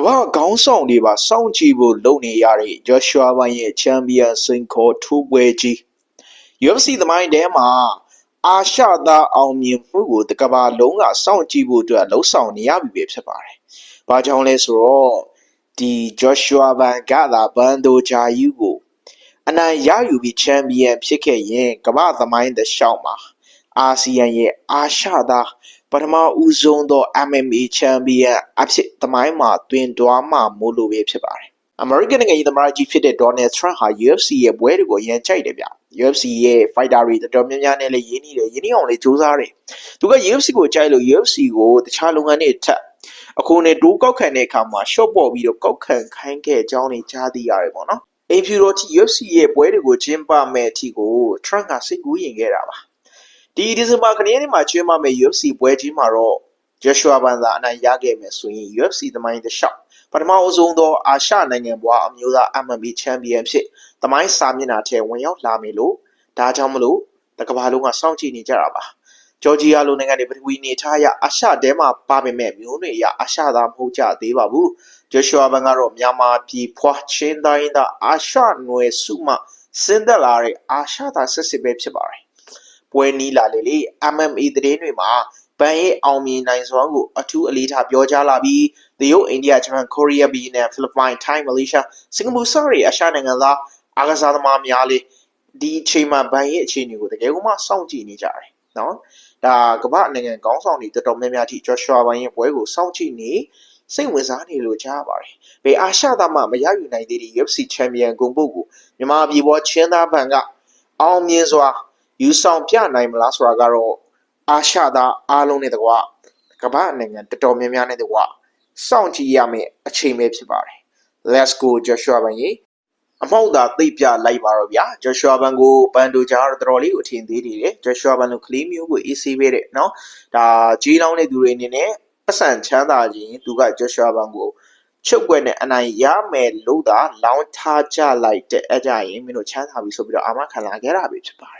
ကမ္ဘာခေါင်းဆောင်တွေပါစောင့်ကြည့်ဖို့လုပ်နေရတဲ့ Joshua ဘိုင်ရဲ့ချန်ပီယံစင်ခေါ်ထိုးပွဲကြီး UFC သမိုင်းထဲမှာအာရှသားအောင်မြင်မှုကိုတကမ္ဘာလုံးကစောင့်ကြည့်ဖို့အတွက်လှုံ့ဆော်နေရပြီပဲဖြစ်ပါတယ်။ဘာကြောင့်လဲဆိုတော့ဒီ Joshua ဘန်ကသာဘန်ဒိုဂျာယူကိုအနိုင်ရယူပြီးချန်ပီယံဖြစ်ခဲ့ရင်ကမ္ဘာသမိုင်းတစ်လျှောက်မှာအာဆီယံရဲ့အာရှသား ပထမဦးဆုံးသော MMA ချန်ပီယံအဖြစ်သမိုင်းမှာတွင်တွားမှမို့လို့ပဲဖြစ်ပါတယ်။ American နိုင်ငံရေးသမားကြီးဖြစ်တဲ့ Donald Trump ဟာ UFC ရဲ့ပွဲတွေကိုအရင်ကြိုက်တယ်ဗျ။ UFC ရဲ့ fighter တွေတော်တော်များများနဲ့လည်းရင်းနှီးတယ်ရင်းနှီးအောင်လည်းစူးစမ်းတယ်။သူက UFC ကိုကြိုက်လို့ UFC ကိုတခြားလုပ်ငန်းတွေထက်အခုနဲ့တိုးကောက်ခံတဲ့အခါမှာ short ပေါ်ပြီးတော့ကောက်ခံခိုင်းခဲ့အကြောင်းတွေကြားသိရတယ်ပေါ့နော်။အိမ်ဖြူတော်ထိ UFC ရဲ့ပွဲတွေကိုကျင်းပမဲ့အထိကို Trump ကစိတ်ကူးရင်ခဲ့တာပါ။ ဒီဒီဇင်ဘာခရက်နေ့မှာကျင်းပမဲ့ UFC ပွဲကြီးမှာတော့ Joshua ဘန်သာအနိုင်ရခဲ့မယ်ဆိုရင် UFC သမိုင်းတစ်လျှောက်ပထမအဆုံးသောအာရှနိုင်ငံဘွားအမျိုးသား MMA ချန်ပီယံဖြစ်သမိုင်းစာမျက်နှာထဲဝင်ရောက်လာမယ်လို့ဒါကြောင့်မလို့တကမ္ဘာလုံးကစောင့်ကြည့်နေကြတာပါဂျော်ဂျီယာလိုနိုင်ငံတွေပထဝီနေထားရအာရှတဲမှာပါပေမဲ့မျိုးနွယ်ရအာရှသားမဟုတ်ကြသေးပါဘူးဂျိုရှွာဘန်ကတော့မြန်မာပြည်ဖွာချင်းတိုင်းသားအာရှနွယ်စုမှစင်းသက်လာတဲ့အာရှသားစစ်စစ်ပဲဖြစ်ပါတယ် ပွဲနီးလာလေလေ MMA သတင်းတွေမှာဘန်ရဲ့အောင်မြင်နိုင်စွမ်းကိုအထူးအလေးထားပြောကြားလာပြီးတရုတ်အိန္ဒိယဂျပန်ကိုရီးယားဗီယက်နမ်ဖိလစ်ပိုင်ထိုင်းမလေးရှားစင်ကာပူစတဲ့အာရှနိုင်ငံသားအားကစားသမားများလေးဒီအချိန်မှာဘန်ရဲ့အခြေအနေကိုတကယ်ကိုမှစောင့်ကြည့်နေကြတယ်နော်ဒါကမ္ဘာနိုင်ငံကောင်းဆောင်တွေတော်တော်များများထိ Joshua ဘန်ရဲ့ပွဲကိုစောင့်ကြည့်နေစိတ်ဝင်စားနေလို့ကြားပါတယ်။ဘယ်အာရှသားမှမရယူနိုင်သေးတဲ့ UFC Champion ဂုံပုတ်ကိုမြန်မာပြည်ပေါ်ချင်းသားဘန်ကအောင်မြင်စွာ ယူဆောင်ပြနိုင်မလားဆိုတာကတော့အာရှသားအားလုံးနဲ့တကွကမ္ဘာနိုင်ငံတော်တော်များများနဲ့တကွစောင့်ကြည့်ရမယ့်အချိန်ပဲဖြစ်ပါတယ်။ Let's go Joshua ဘန်ရေအမောက်သာသိပ်ပြလိုက်ပါတော့ဗျာဂျော်ရှွာဘန်ကိုပန်တိုဂျာကတော့တော်တော်လေးကိုအထင်သေးနေတယ်ဂျော်ရှွာဘန်ကိုကလေးမျိုးကိုအေးဆေးပဲတဲ့နော်ဒါကြီးလောင်းတဲ့သူတွေအနေနဲ့ပတ်စံချမ်းသာခြင်းသူကဂျော်ရှွာဘန်ကိုချုပ်ွက်နဲ့အနိုင်ရမယ်လို့သာလောင်းထားကြလိုက်တဲ့အကြရင်မင်းတို့ချမ်းသာပြီဆိုပြီးတော့အာမခံလာခဲ့တာပဲဖြစ်ပါတယ်